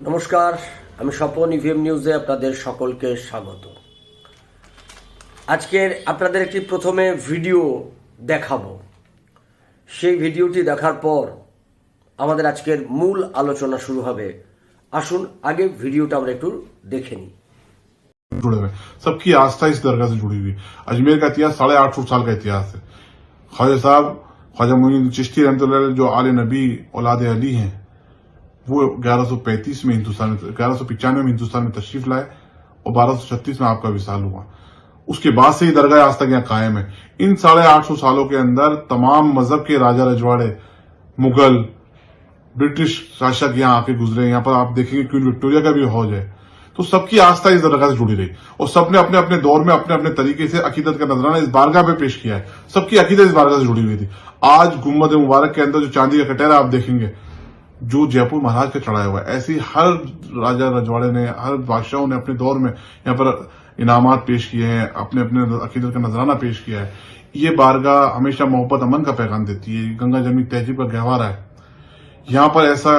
নমস্কার আমি স্বপন ইভিএম নিউজে আপনাদের সকলকে স্বাগত আজকের আপনাদের একটি প্রথমে ভিডিও দেখাবো সেই ভিডিওটি দেখার পর আমাদের আজকের মূল আলোচনা শুরু হবে আসুন আগে ভিডিওটা আমরা একটু দেখে নিই जुड़े हुए हैं। सबकी आस्था इस दरगाह से जुड़ी हुई है अजमेर का इतिहास साढ़े आठ सौ साल का इतिहास है ख्वाजा साहब ख्वाजा मोइन चिश्ती रहमतुल्लाह अलैह जो आले नबी औलाद अली हैं वो 1135 में हिंदुस्तान में, ग्यारह में हिंदुस्तान में तशरीफ़ लाए और बारह सौ छत्तीस में आपका विशाल हुआ। उसके बाद से ही दरगाह आज तक यहाँ कायम है। इन साढ़े आठ सौ सालों के अंदर तमाम मज़हब के राजा रजवाड़े, मुगल, ब्रिटिश शासक यहाँ आके गुजरे। यहाँ पर आप देखेंगे क्वीन विक्टोरिया का भी हौज है। तो सबकी आस्था इस दरगाह से जुड़ी रही। और सबने अपने अपने दौर में अपने अपने तरीके से अकीदत का नजराना इस बारगाह पे पेश किया है। सबकी अकीदत इस बारगाह से जुड़ी हुई थी। आज गुम्मद मुबारक के अंदर जो चांदी का कटहरा आप देखेंगे जो जयपुर महाराज का चढ़ाया हुआ है। ऐसी हर राजा रजवाड़े ने, हर बादशाहों ने अपने दौर में यहाँ पर इनामात पेश किए हैं अपने अपने अकीदत का नजराना पेश किया है। ये बारगाह हमेशा मोहब्बत, अमन का पैगाम देती है। गंगा जमी तहजीब का गहवारा है। यहाँ पर ऐसा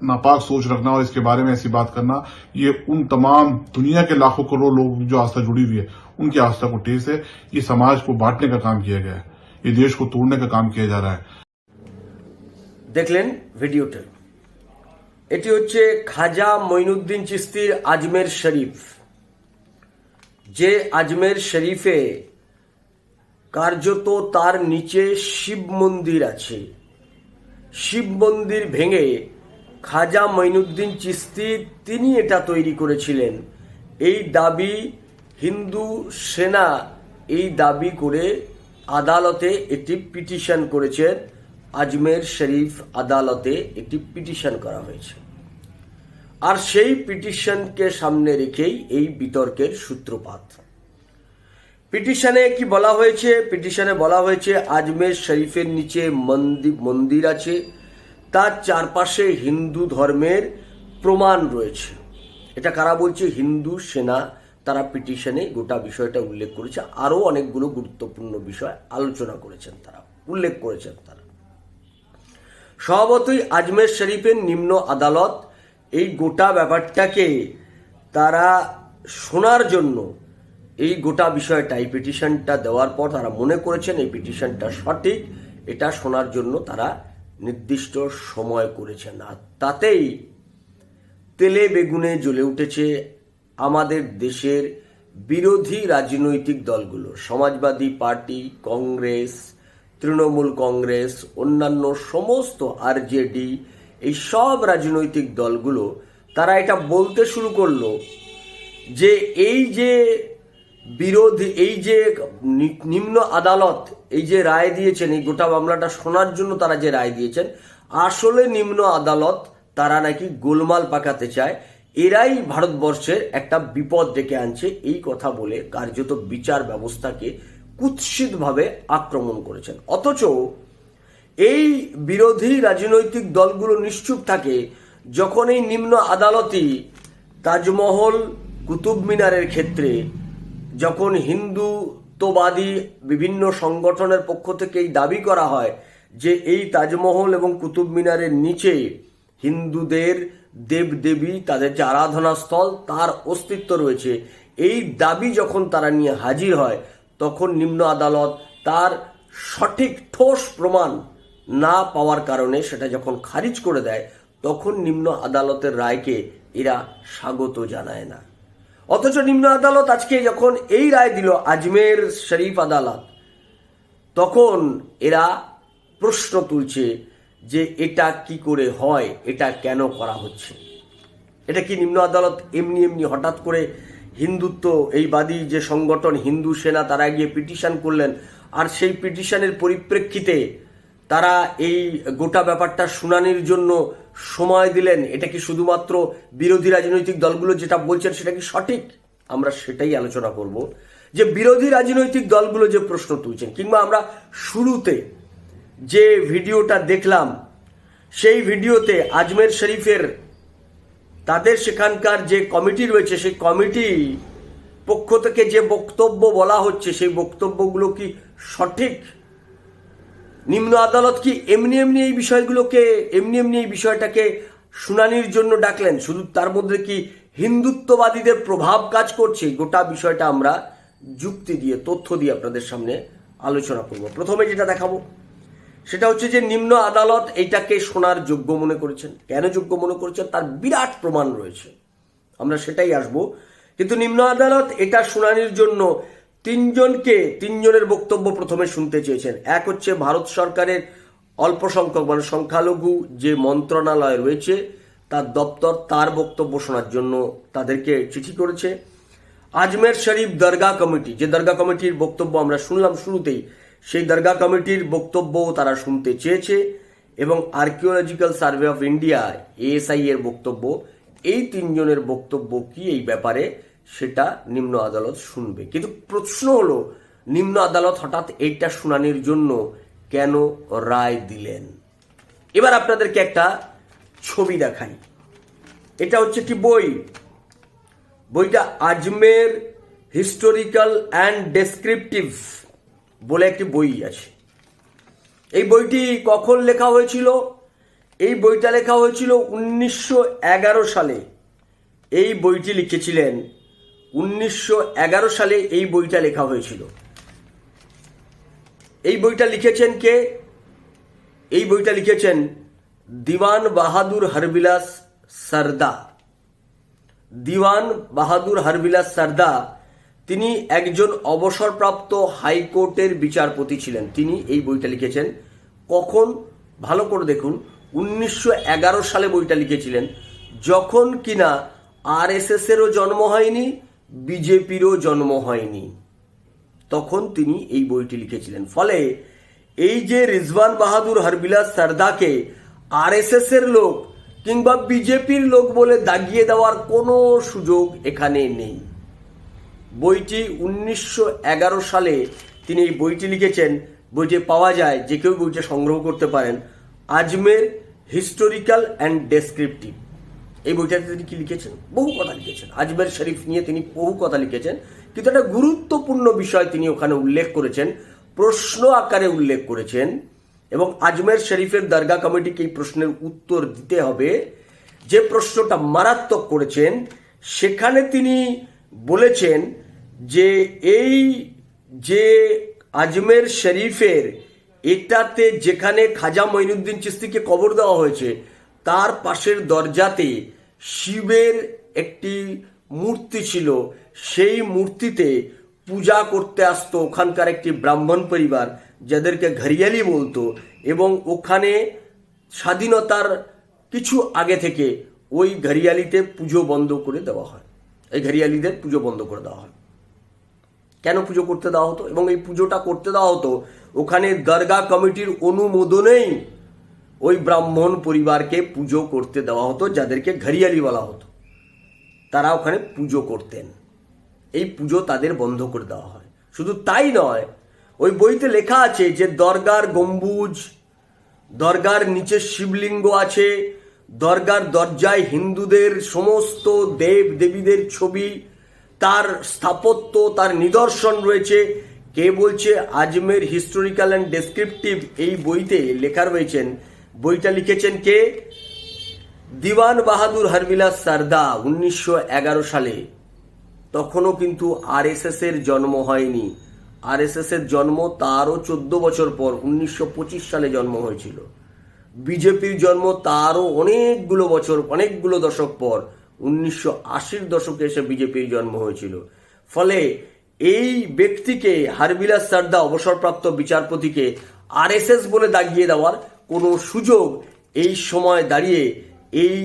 नापाक सोच रखना और इसके बारे में ऐसी बात करना, ये उन तमाम दुनिया के लाखों करोड़ लोग जो आस्था जुड़ी हुई है, उनकी आस्था को ठेस है। ये समाज को बांटने का काम किया गया है। ये देश को तोड़ने का काम किया जा रहा है। দেখলেন ভিডিওটা এটি হচ্ছে খাজা মঈনুদ্দিন চিস্তির আজমের শরীফ। যে আজমের শরীফে কার্যত তার নিচে শিব মন্দির আছে। শিব মন্দির ভেঙে খাজা মঈনুদ্দিন চিস্তি তিনি এটা তৈরি করেছিলেন। এই দাবি হিন্দু সেনা এই দাবি করে আদালতে একটি পিটিশন করেছেন আজমের শরীফ আদালতে একটি পিটিশন করা হয়েছে। আর সেই পিটিশনকে সামনে রেখেই এই বিতর্কের সূত্রপাত। পিটিশনে কি বলা হয়েছে? পিটিশনে বলা হয়েছে, আজমের শরীফের নিচে মন্দির আছে। তার চারপাশে হিন্দু ধর্মের প্রমাণ রয়েছে। এটা কারা বলছে? হিন্দু সেনা তারা পিটিশনে গোটা বিষয়টা উল্লেখ করেছে। আরও অনেকগুলো গুরুত্বপূর্ণ বিষয় আলোচনা করেছেন তারা, উল্লেখ করেছেন তারা। স্বভাবতই আজমের শরীফের নিম্ন আদালত এই গোটা ব্যাপারটাকে তারা শোনার জন্য এই গোটা বিষয়টা, এই পিটিশনটা দেওয়ার পর তারা মনে করেছেন এই পিটিশনটা সঠিক, এটা শোনার জন্য তারা নির্দিষ্ট সময় করেছেন। আর তাতেই তেলে বেগুনে জ্বলে উঠেছে আমাদের দেশের বিরোধী রাজনৈতিক দলগুলো, Samajwadi party, Congress Trinamool Congress, অন্যান্য সমস্ত আরজেডি, এই সব রাজনৈতিক দলগুলো, তারা এটা বলতে শুরু করল যে এই যে বিরোধী, এই যে নিম্ন আদালত, এই যে রায় দিয়েছেন, এই গোটা মামলাটা শোনার জন্য তারা যে রায় দিয়েছেন, আসলে নিম্ন আদালত তারা নাকি গোলমাল পাকাতে চায়। এরাই ভারতবর্ষের একটা বিপদ ডেকে আনছে এই কথা বলে কার্যত বিচার ব্যবস্থাকে কুৎসিতভাবে আক্রমণ করেছেন। অথচ এই বিরোধী রাজনৈতিক দলগুলো নিশ্চুপ থাকে যখন এই নিম্ন আদালতই তাজমহল, কুতুব মিনারের ক্ষেত্রে যখন হিন্দুত্ববাদী বিভিন্ন সংগঠনের পক্ষ থেকে এই দাবি করা হয় যে এই তাজমহল এবং কুতুব মিনারের নিচে হিন্দুদের দেবদেবী, তাদের যে আরাধনা স্থল তার অস্তিত্ব রয়েছে। এই দাবি যখন তারা নিয়ে হাজির হয় তখন নিম্ন আদালত তার সঠিক ঠোস প্রমাণ না পাওয়ার কারণে সেটা যখন খারিজ করে দেয়, তখন নিম্ন আদালতের রায়কে এরা স্বাগত জানায় না। অথচ নিম্ন আদালত আজকে যখন এই রায় দিল, আজমের শরীফ আদালত, তখন এরা প্রশ্ন তুলছে যে এটা কি করে হয়, এটা কেন করা হচ্ছে? এটা কি নিম্ন আদালত এমনি এমনি হঠাৎ করে হিন্দুত্ব, এই বাদী যে সংগঠন হিন্দু সেনা তারা গিয়ে পিটিশন করলেন, আর সেই পিটিশনের পরিপ্রেক্ষিতে তারা এই গোটা ব্যাপারটা শুনানির জন্য সময় দিলেন। এটা কি শুধুমাত্র বিরোধী রাজনৈতিক দলগুলো যেটা বলছেন সেটা কি সঠিক? আমরা সেটাই আলোচনা করব। যে বিরোধী রাজনৈতিক দলগুলো যে প্রশ্ন তুলছেন, কিংবা আমরা শুরুতে যে ভিডিওটা দেখলাম, সেই ভিডিওতে আজমের শরীফের তাদের সেখানকার যে কমিটি রয়েছে, সেই কমিটি পক্ষ থেকে যে বক্তব্য বলা হচ্ছে, সেই বক্তব্যগুলো কি সঠিক? নিম্ন আদালত কি এমনি এমনি এই বিষয়গুলোকে, এমনি এমনি এই বিষয়টাকে শুনানির জন্য ডাকলেন? শুধু তার মধ্যে কি হিন্দুত্ববাদীদের প্রভাব কাজ করছে? গোটা বিষয়টা আমরা যুক্তি দিয়ে, তথ্য দিয়ে আপনাদের সামনে আলোচনা করব। প্রথমে যেটা দেখাবো সেটা হচ্ছে যে নিম্ন আদালত এটাকে শোনার যোগ্য মনে করেছেন। কেন যোগ্য মনে করেছেন? তার বিরাট প্রমাণ রয়েছে। আমরা সেটাই আসব। কিন্তু নিম্ন আদালত এটা শুনানির জন্য তিনজনকে, তিনজনের বক্তব্য প্রথমে শুনতে চেয়েছেন। এক হচ্ছে ভারত সরকারের অল্প সংখ্যক মানে সংখ্যালঘু যে মন্ত্রণালয় রয়েছে, তার দপ্তর তার বক্তব্য শোনার জন্য তাদেরকে চিঠি করেছে। আজমের শরীফ দরগা কমিটি, যে দরগা কমিটির বক্তব্য আমরা শুনলাম শুরুতেই সেই দরগা কমিটির বক্তব্য তারা শুনতে চেয়েছে এবং archaeological survey of India, ASI এর বক্তব্য, এই তিনজনের বক্তব্য কি এই ব্যাপারে সেটা নিম্ন আদালত শুনবে। কিন্তু প্রশ্ন হলো, নিম্ন আদালত হঠাৎ এইটা শুনানির জন্য কেন রায় দিলেন? এবার আপনাদেরকে একটা ছবি দেখাই। এটা হচ্ছে একটি বই। বইটা আজমের হিস্টোরিক্যাল অ্যান্ড ডেসক্রিপটিভ। বলে একটি বই আছে। এই বইটি কখন লেখা হয়েছিল? এই বইটা লেখা হয়েছিল উনিশশো এগারো সালে। এই বইটি লিখেছিলেন উনিশশো এগারো সালে এই বইটা লেখা হয়েছিল। এই বইটা লিখেছেন কে? এই বইটা লিখেছেন দিওয়ান বাহাদুর হরবিলাস সরদা। দিওয়ান বাহাদুর হরবিলাস সরদা তিনি একজন অবসরপ্রাপ্ত হাইকোর্টের বিচারপতি ছিলেন। তিনি এই বইটা লিখেছেন। কখন? ভালো করে দেখুন। উনিশশো এগারো সালে বইটা লিখেছিলেন। যখন কিনা আর এরও জন্ম হয়নি, বিজেপিরও জন্ম হয়নি। তখন তিনি এই বইটি লিখেছিলেন। ফলে এই যে রিজওয়ান বাহাদুর হরবিলাস সরদাকে আরএসএস এর লোক কিংবা বিজেপির লোক বলে দাগিয়ে দেওয়ার কোনো সুযোগ এখানে নেই। বইটি উনিশশো এগারো সালে তিনি এই বইটি লিখেছেন। বইটি পাওয়া যায়, যে কেউ বইটি সংগ্রহ করতে পারেন। আজমের হিস্টোরিক্যাল অ্যান্ড ডেসক্রিপটিভ। এই বইটাতে তিনি কি লিখেছেন? বহু কথা লিখেছেন। আজমের শরীফ নিয়ে তিনি বহু কথা লিখেছেন। কিন্তু একটা গুরুত্বপূর্ণ বিষয় তিনি ওখানে উল্লেখ করেছেন, প্রশ্ন আকারে উল্লেখ করেছেন এবং আজমের শরীফের দরগা কমিটিকে এই প্রশ্নের উত্তর দিতে হবে। যে প্রশ্নটা মারাত্মক করেছেন, সেখানে তিনি বলেছেন যে এই যে আজমের শরীফের এটাতে যেখানে খাজা মঈনুদ্দিন চিস্তিকে কবর দেওয়া হয়েছে, তার পাশের দরজাতে শিবের একটি মূর্তি ছিল। সেই মূর্তিতে পূজা করতে আসতো ওখানকার একটি ব্রাহ্মণ পরিবার, যাদেরকে ঘরিয়ালি বলতো এবং ওখানে স্বাধীনতার কিছু আগে থেকে ওই ঘরিয়ালিতে পুজো বন্ধ করে দেওয়া হয়। এই ঘরিয়ালিদের পুজো বন্ধ করে দেওয়া হয়। কেন পুজো করতে দেওয়া হতো? এবং এই পুজোটা করতে দেওয়া হতো, ওখানে দরগা কমিটির অনুমোদনেই ওই ব্রাহ্মণ পরিবারকে পুজো করতে দেওয়া হতো, যাদেরকে ঘরিয়ালি বলা হতো। তারা ওখানে পুজো করতেন। এই পুজো তাদের বন্ধ করে দেওয়া হয়। শুধু তাই নয়, ওই বইতে লেখা আছে যে দরগার গম্বুজ, দরগার নিচে শিবলিঙ্গ আছে দরগার দরজায় হিন্দুদের সমস্ত দেব দেবীদের ছবি, তার স্থাপত্য, তার নিদর্শন রয়েছে। কে বলছে? আজমের হিস্টোরিক্যাল অ্যান্ড ডেসক্রিপটিভ এই বইতে লেখা রয়েছেন। বইটা লিখেছেন কে? দিওয়ান বাহাদুর হরবিলাস সারদা উনিশশো এগারো সালে। তখনও কিন্তু আরএসএস এর জন্ম হয়নি। আরএসএস এর জন্ম তারও চোদ্দ বছর পর, উনিশশো পঁচিশ সালে জন্ম হয়েছিল। বিজেপির জন্ম তারও অনেকগুলো বছর, অনেকগুলো দশক পর, উনিশশো আশির দশকে এসে বিজেপির জন্ম হয়েছিল। ফলে এই ব্যক্তিকে, হারবিলাস সারদা, অবসরপ্রাপ্ত বিচারপতিকে আরএসএস বলে দাগিয়ে দেওয়ার কোনো সুযোগ এই সময় দাঁড়িয়ে এই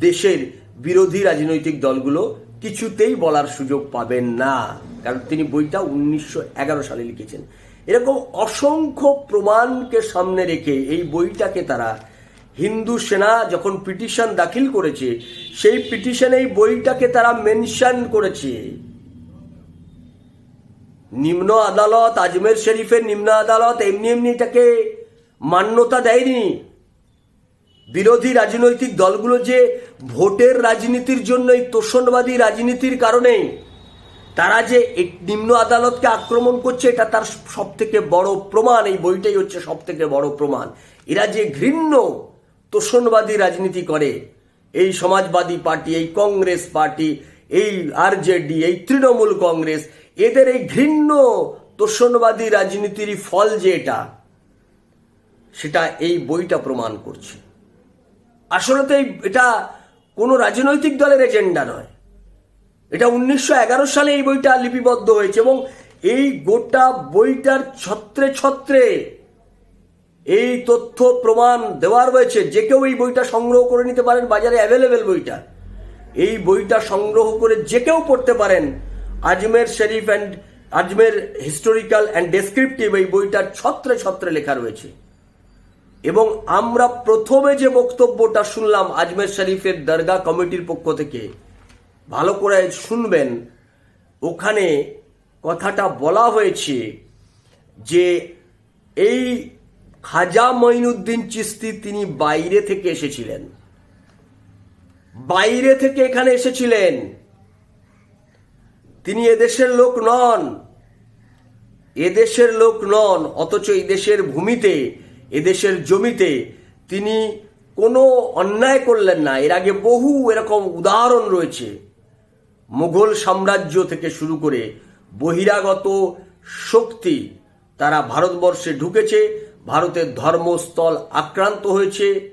দেশের বিরোধী রাজনৈতিক দলগুলো কিছুতেই বলার সুযোগ পাবেন না। কারণ তিনি বইটা উনিশশো এগারো সালে লিখেছেন। এরকম অসংখ্য প্রমাণকে সামনে রেখে এই বইটাকে তারা হিন্দু সেনা যখন পিটিশন দাখিল করেছে, সেই পিটিশনে এই বইটাকে তারা মেনশন করেছে। নিম্ন আদালত, আজমের শরীফের নিম্ন আদালত, এমনি এমনি এটাকে মান্যতা দেয়নি। বিরোধী রাজনৈতিক দলগুলো যে ভোটের রাজনীতির জন্য এই তোষণবাদী রাজনীতির কারণে তারা যে নিম্ন আদালতকে আক্রমণ করছে, এটা তার সব থেকে বড় প্রমাণ। এই বইটাই হচ্ছে সব থেকে বড় প্রমাণ। এরা যে ঘৃণ্য তোষণবাদী রাজনীতি করে, এই সমাজবাদী পার্টি, এই কংগ্রেস পার্টি, এই আরজেডি, এই তৃণমূল কংগ্রেস, এদের এই ঘৃণ্য তোষণবাদী রাজনীতির ফল যে এটা, সেটা এই বইটা প্রমাণ করছে। আসলে তো এটা কোনো রাজনৈতিক দলের এজেন্ডা নয়। এটা উনিশশো এগারো সালে এই বইটা লিপিবদ্ধ হয়েছে এবং এই গোটা বইটার ছত্রে ছত্রে এই তথ্য প্রমাণ দেওয়া রয়েছে। যে কেউ এই বইটা সংগ্রহ করে নিতে পারেন, বাজারে অ্যাভেলেবেল বইটা। এই বইটা সংগ্রহ করে যে কেউ পড়তে পারেন, Ajmer Sharif and Ajmer historical and descriptive এই বইটার ছত্রে ছত্রে লেখা রয়েছে। এবং আমরা প্রথমে যে বক্তব্যটা শুনলাম আজমের শরীফের দরগা কমিটির পক্ষ থেকে ভালো করে শুনবেন। ওখানে কথাটা বলা হয়েছে যে, এই খাজা মঈনুদ্দিন চিস্তি তিনি বাইরে থেকে এসেছিলেন। বাইরে থেকে এখানে এসেছিলেন। তিনি এদেশের লোক নন। এদেশের লোক নন, অথচ এই দেশের ভূমিতে, এদেশের জমিতে তিনি কোনো অন্যায় করলেন না। এর আগে বহু এরকম উদাহরণ রয়েছে। মুঘল সাম্রাজ্য থেকে শুরু করে বহিরাগত শক্তি তারা ভারতবর্ষে ঢুকেছে, ভারতের ধর্মস্থল আক্রান্ত হয়েছে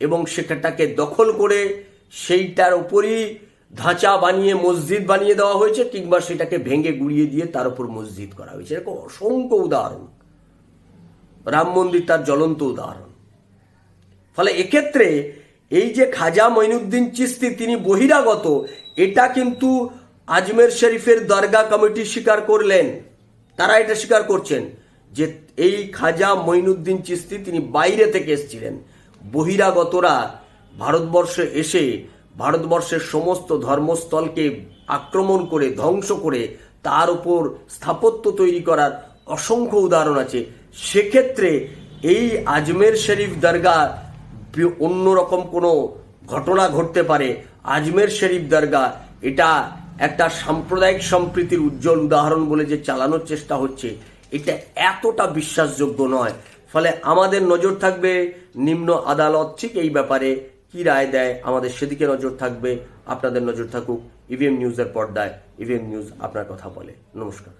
এবং সেটাকে দখল করে সেইটার উপরই ধাঁচা বানিয়ে, মসজিদ বানিয়ে দেওয়া হয়েছে কিংবা সেটাকে ভেঙে গুড়িয়ে দিয়ে তার উপর মসজিদ করা হয়েছে। এরকম অসংখ্য উদাহরণ। রাম মন্দির তার জ্বলন্ত উদাহরণ। ফলে এক্ষেত্রে এই যে খাজা মঈনুদ্দিন চিস্তি, তিনি বহিরাগত এটা কিন্তু আজমের শরীফের দরগা কমিটি স্বীকার করলেন। তারা এটা স্বীকার করছেন যে এই খাজা মঈনুদ্দিন চিস্তি তিনি বাইরে থেকে এসেছিলেন। বহিরাগতরা ভারতবর্ষে এসে ভারতবর্ষের সমস্ত ধর্মস্থলকে আক্রমণ করে, ধ্বংস করে তার উপর স্থাপত্য তৈরি করার অসংখ্য উদাহরণ আছে। সেক্ষেত্রে এই আজমের শরীফ দরগা অন্যরকম কোনো ঘটনা ঘটতে পারে। আজমের শরীফ দরগা, এটা একটা সাম্প্রদায়িক সম্প্রীতির উজ্জ্বল উদাহরণ বলে যে চালানোর চেষ্টা হচ্ছে, এটা এতটা বিশ্বাসযোগ্য নয়। ফলে আমাদের নজর থাকবে নিম্ন আদালত, ঠিক এই ব্যাপারে কি রায় দেয়, আমাদের সেদিকে নজর থাকবে, আপনাদের নজর থাকুক ইভিএম নিউজের পর্দায় ইভিএম নিউজ আপনার কথা বলে। নমস্কার।